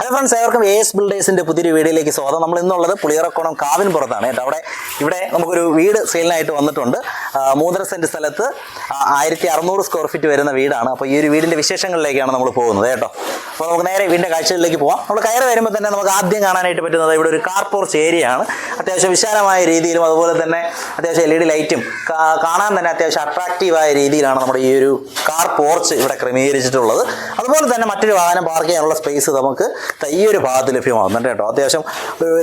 Hello friends ഏവർക്കും S ബിൽഡേഴ്സിന്റെ പുതിയൊരു വീഡിയോയിലേക്ക് സ്വാഗതം. നമ്മൾ ഇന്നുള്ളത് പുളിയറക്കോണം കാവിൻ പുറത്താണ് കേട്ടോ. അവിടെ ഇവിടെ നമുക്കൊരു വീട് സെയിലിനായിട്ട് വന്നിട്ടുണ്ട്. മൂന്നര സെന്റ് സ്ഥലത്ത് ആയിരത്തി അറുന്നൂറ് സ്ക്വയർ ഫീറ്റ് വരുന്ന വീടാണ്. അപ്പോൾ ഈ ഒരു വീടിന്റെ വിശേഷങ്ങളിലേക്കാണ് നമ്മൾ പോകുന്നത് കേട്ടോ. അപ്പോൾ നമുക്ക് നേരെ വീടിന്റെ കാഴ്ചകളിലേക്ക് പോകാം നമ്മൾ കയറി വരുമ്പോൾ തന്നെ നമുക്ക് ആദ്യം കാണാനായിട്ട് പറ്റുന്നത് ഇവിടെ ഒരു കാർ പോർച്ച് ഏരിയ ആണ്. അത്യാവശ്യം വിശാലമായ രീതിയിലും അതുപോലെ തന്നെ അത്യാവശ്യം എൽ ഇ ഡി ലൈറ്റും കാണാൻ തന്നെ അത്യാവശ്യം അട്രാക്റ്റീവായ രീതിയിലാണ് നമ്മുടെ ഈ ഒരു കാർ പോർച്ച് ഇവിടെ ക്രമീകരിച്ചിട്ടുള്ളത്. അതുപോലെ തന്നെ മറ്റൊരു വാഹനം പാർക്ക് ചെയ്യാനുള്ള സ്പേസ് നമുക്ക് ഈ ഒരു ഭാഗത്ത് ലഭ്യമാകുന്നുണ്ട് കേട്ടോ. അത്യാവശ്യം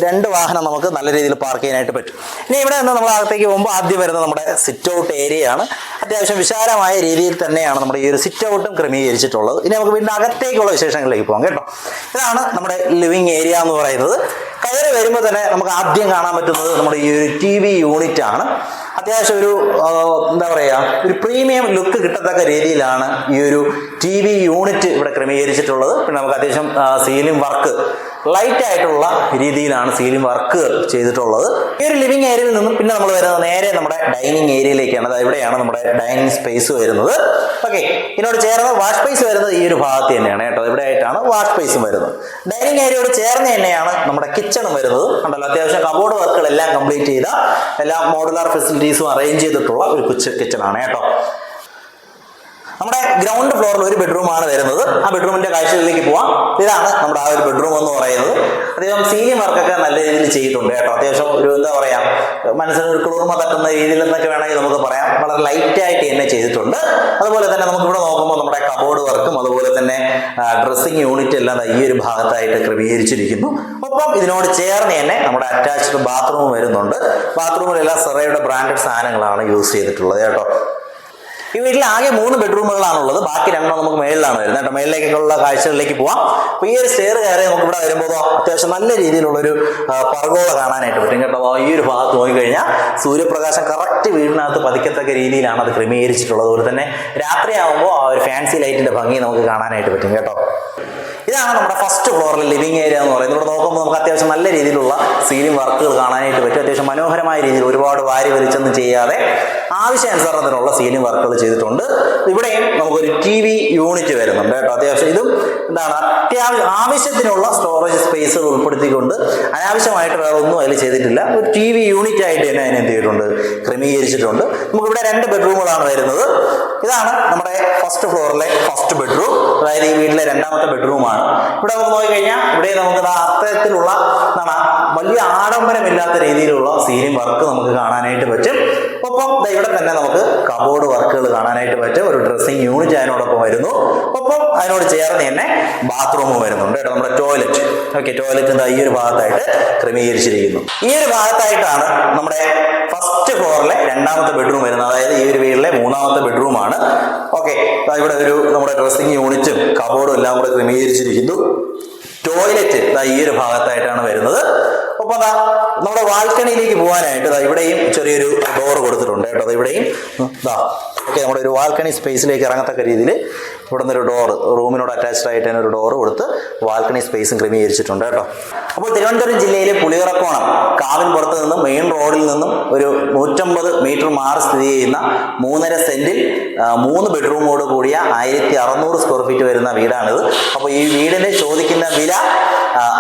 രണ്ട് വാഹനം നമുക്ക് നല്ല രീതിയിൽ പാർക്ക് ചെയ്യാനായിട്ട് പറ്റും. ഇനി ഇവിടെ നിന്ന് നമ്മൾ അകത്തേക്ക് പോകുമ്പോൾ ആദ്യം വരുന്നത് നമ്മുടെ സിറ്റ് ഔട്ട് ഏരിയയാണ് അത്യാവശ്യം വിശാലമായ രീതിയിൽ തന്നെയാണ് നമ്മുടെ ഈ ഒരു സിറ്റ് ഔട്ടും ക്രമീകരിച്ചിട്ടുള്ളത്. ഇനി നമുക്ക് വീടിന്റെ അകത്തേക്കുള്ള വിശേഷങ്ങളിലേക്ക് പോകാം കേട്ടോ. ഇതാണ് നമ്മുടെ ലിവിങ് ഏരിയ എന്ന് പറയുന്നത്. കയറി വരുമ്പോൾ തന്നെ നമുക്ക് ആദ്യം കാണാൻ പറ്റുന്നത് നമ്മുടെ ഈ ഒരു ടി വി യൂണിറ്റ് ആണ്. അത്യാവശ്യം ഒരു എന്താ പറയുക ഒരു പ്രീമിയം ലുക്ക് കിട്ടത്തക്ക രീതിയിലാണ് ഈ ഒരു ടി വി യൂണിറ്റ് ഇവിടെ ക്രമീകരിച്ചിട്ടുള്ളത്. പിന്നെ നമുക്ക് അത്യാവശ്യം സീലിംഗ് വർക്ക് ലൈറ്റ് ആയിട്ടുള്ള രീതിയിലാണ് സീലിംഗ് വർക്ക് ചെയ്തിട്ടുള്ളത്. ഈ ഒരു ലിവിങ് ഏരിയയിൽ നിന്നും പിന്നെ നമ്മൾ വരുന്നത് നേരെ നമ്മുടെ ഡൈനിങ് ഏരിയയിലേക്കാണ് അതായത് ഇവിടെയാണ് നമ്മുടെ ഡൈനിങ് സ്പേസ് വരുന്നത്. ഓക്കെ ഇതിനോട് ചേർന്ന് വാഷ് സ്പേസ് വരുന്നത് ഈ ഒരു ഭാഗത്ത് തന്നെയാണ് ആയിട്ടാണ് വാഷ് സ്പേസും വരുന്നത്. ഡൈനിങ് ഏരിയയോട് ചേർന്ന് തന്നെയാണ് നമ്മുടെ കിച്ചണും വരുന്നത്. ഉണ്ടല്ലോ അത്യാവശ്യം കബോർഡ് വർക്കുകളെല്ലാം കംപ്ലീറ്റ് ചെയ്ത എല്ലാ മോഡുലാർ ഫെസിലിറ്റീസും അറേഞ്ച് ചെയ്തിട്ടുള്ള ഒരു കൊച്ചു കിച്ചണാണ് കേട്ടോ. നമ്മുടെ ഗ്രൗണ്ട് ഫ്ലോറിൽ ഒരു ബെഡ്റൂമാണ് വരുന്നത്. ആ ബെഡ്റൂമിന്റെ കാഴ്ചകളിലേക്ക് പോവാം. ഇതാണ് നമ്മുടെ ആ ഒരു ബെഡ്റൂം എന്ന് പറയുന്നത്. അത്യാവശ്യം സീനിയർ വർക്കൊക്കെ നല്ല രീതിയിൽ ചെയ്തിട്ടുണ്ട് കേട്ടോ. അത്യാവശ്യം ഒരു എന്താ പറയാ മനസ്സിന് ഒരു കുളിർമ തട്ടുന്ന രീതിയിൽ എന്നൊക്കെ വേണമെങ്കിൽ നമുക്ക് പറയാം. വളരെ ലൈറ്റ് ആയിട്ട് തന്നെ ചെയ്തിട്ടുണ്ട്. അതുപോലെ തന്നെ നമുക്ക് ഇവിടെ നോക്കുമ്പോൾ നമ്മുടെ കബോർഡ് വർക്കും അതുപോലെ തന്നെ ഡ്രസ്സിങ് യൂണിറ്റ് എല്ലാം ഈ ഒരു ഭാഗത്തായിട്ട് ക്രമീകരിച്ചിരിക്കുന്നു. ഒപ്പം ഇതിനോട് ചേർന്ന് തന്നെ നമ്മുടെ അറ്റാച്ച്ഡ് ബാത്റൂം വരുന്നുണ്ട്. ബാത്റൂമിലെല്ലാം സെറയുടെ ബ്രാൻഡഡ് സാധനങ്ങളാണ് യൂസ് ചെയ്തിട്ടുള്ളത് കേട്ടോ. ഈ വീട്ടിൽ ആകെ മൂന്ന് ബെഡ്റൂമുകളാണുള്ളത്. ബാക്കി രണ്ടെണ്ണം നമുക്ക് മേളിലാണ് വരുന്നത് കേട്ടോ. മേളിലേക്കുള്ള കാഴ്ചകളിലേക്ക് പോവാം. അപ്പൊ ഈ ഒരു സ്റ്റെയർ കയറി നമുക്ക് ഇവിടെ വരുമ്പോൾ അത്യാവശ്യം നല്ല രീതിയിലുള്ള ഒരു പറകോള കാണാനായിട്ട് പറ്റും കേട്ടോ. ഈ ഒരു ഭാഗത്ത് നോക്കിക്കഴിഞ്ഞാൽ സൂര്യപ്രകാശം കറക്റ്റ് വീടിനകത്ത് പതിക്കത്തക്ക രീതിയിലാണ് അത് ക്രമീകരിച്ചിട്ടുള്ളത്. അതുപോലെ തന്നെ രാത്രിയാകുമ്പോൾ ആ ഒരു ഫാൻസി ലൈറ്റിന്റെ ഭംഗി നമുക്ക് കാണാനായിട്ട് പറ്റും കേട്ടോ. ഇതാണ് നമ്മുടെ ഫസ്റ്റ് ഫ്ലോറിൽ ലിവിങ് ഏരിയ എന്ന് പറയുന്നത്. ഇവിടെ നോക്കുമ്പോൾ നമുക്ക് അത്യാവശ്യം നല്ല രീതിയിലുള്ള സീലിംഗ് വർക്കുകൾ കാണാനായിട്ട് പറ്റും. അത്യാവശ്യം മനോഹരമായ രീതിയിൽ ഒരുപാട് വാരി വലിച്ചൊന്നും ചെയ്യാതെ ആവശ്യാനുസരണത്തിനുള്ള സീലിംഗ് വർക്കുകൾ ചെയ്തിട്ടുണ്ട്. ഇവിടെയും നമുക്കൊരു ടി വി യൂണിറ്റ് വരുന്നുണ്ട് കേട്ടോ. അത്യാവശ്യം ഇതും എന്താണ് അത്യാവശ്യം ആവശ്യത്തിനുള്ള സ്റ്റോറേജ് സ്പേസുകൾ ഉൾപ്പെടുത്തിക്കൊണ്ട് അനാവശ്യമായിട്ട് വേറെ ഒന്നും അതിൽ ചെയ്തിട്ടില്ല. ഒരു ടി വി യൂണിറ്റ് ആയിട്ട് തന്നെ അതിനെ എന്ത് ചെയ്തിട്ടുണ്ട്? ക്രമീകരിച്ചിട്ടുണ്ട്. നമുക്കിവിടെ രണ്ട് ബെഡ്റൂമുകളാണ് വരുന്നത്. ഇതാണ് നമ്മുടെ ഫസ്റ്റ് ഫ്ലോറിലെ ഫസ്റ്റ് ബെഡ്റൂം അതായത് ഈ വീട്ടിലെ രണ്ടാമത്തെ ബെഡ്റൂമാണ് ഇവിടെ നമുക്ക് നോക്കിക്കഴിഞ്ഞാൽ ഇവിടെ നമുക്ക് അത്തരത്തിലുള്ള എന്താണ് വലിയ ആഡംബരമില്ലാത്ത രീതിയിലുള്ള സീലിംഗ് വർക്ക് നമുക്ക് കാണാനായിട്ട് പറ്റും. ഒപ്പം ഇവിടെ തന്നെ നമുക്ക് കബോർഡ് വർക്കുകൾ കാണാനായിട്ട് പറ്റും. ഒരു ഡ്രസ്സിംഗ് യൂണിറ്റ് അതിനോടൊപ്പം വരുന്നു. ഒപ്പം അതിനോട് ചേർന്ന് തന്നെ ബാത്റൂം വരുന്നുണ്ട് കേട്ടോ. നമ്മുടെ ടോയ്ലറ്റ് ഓക്കെ ടോയ്ലറ്റ് എന്താ ഈ ഒരു ഭാഗത്തായിട്ട് ക്രമീകരിച്ചിരിക്കുന്നു. ഈ ഒരു ഭാഗത്തായിട്ടാണ് നമ്മുടെ ഫസ്റ്റ് ഫ്ലോറിലെ രണ്ടാമത്തെ ബെഡ്റൂം വരുന്നത്. അതായത് ഈ ഒരു വീട്ടിലെ മൂന്നാമത്തെ ബെഡ്റൂമാണ് ഓക്കെ ഇവിടെ ഒരു നമ്മുടെ ഡ്രസ്സിംഗ് യൂണിറ്റും കബോർഡും എല്ലാം കൂടെ ക്രമീകരിച്ചിരിക്കുന്നു. ടോയ്ലറ്റ് ഈ ഒരു ഭാഗത്തായിട്ടാണ് വരുന്നത്. ഒപ്പം ബാൽക്കണിയിലേക്ക് പോകാനായിട്ട് ഇവിടെയും ചെറിയൊരു ഡോർ കൊടുത്തിട്ടുണ്ട് കേട്ടോ. ഇവിടെയും ഇതാ ഓക്കെ നമ്മുടെ ഒരു വാൽക്കണി സ്പേസിലേക്ക് ഇറങ്ങത്തക്ക രീതിയിൽ ഇവിടെ നിന്നൊരു ഡോർ റൂമിനോട് അറ്റാച്ച്ഡ് ആയിട്ട് തന്നെ ഒരു ഡോർ കൊടുത്ത് വാൽക്കണി സ്പേസും ക്രമീകരിച്ചിട്ടുണ്ട് കേട്ടോ. അപ്പോൾ തിരുവനന്തപുരം ജില്ലയിലെ പുളിയിറക്കോണം കാവിൻ പുറത്ത് നിന്നും മെയിൻ റോഡിൽ നിന്നും ഒരു നൂറ്റമ്പത് മീറ്റർ മാറി സ്ഥിതി ചെയ്യുന്ന മൂന്നര സെന്റിൽ മൂന്ന് ബെഡ്റൂമോട് കൂടിയ ആയിരത്തി അറുന്നൂറ് സ്ക്വയർ ഫീറ്റ് വരുന്ന വീടാണിത്. അപ്പോൾ ഈ വീടിന്റെ ചോദിക്കുന്ന വില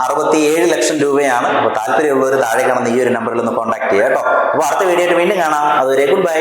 അറുപത്തി ഏഴ് ലക്ഷം രൂപയാണ്. അപ്പോൾ താല്പര്യമുള്ളവർ താഴെ കാണുന്ന ഈ ഒരു നമ്പറിൽ ഒന്ന് കോൺടാക്ട് ചെയ്യുക കേട്ടോ അപ്പോൾ അടുത്ത വീഡിയോ ആയിട്ട് വീണ്ടും കാണാം. അതുവരെ ഗുഡ് ബൈ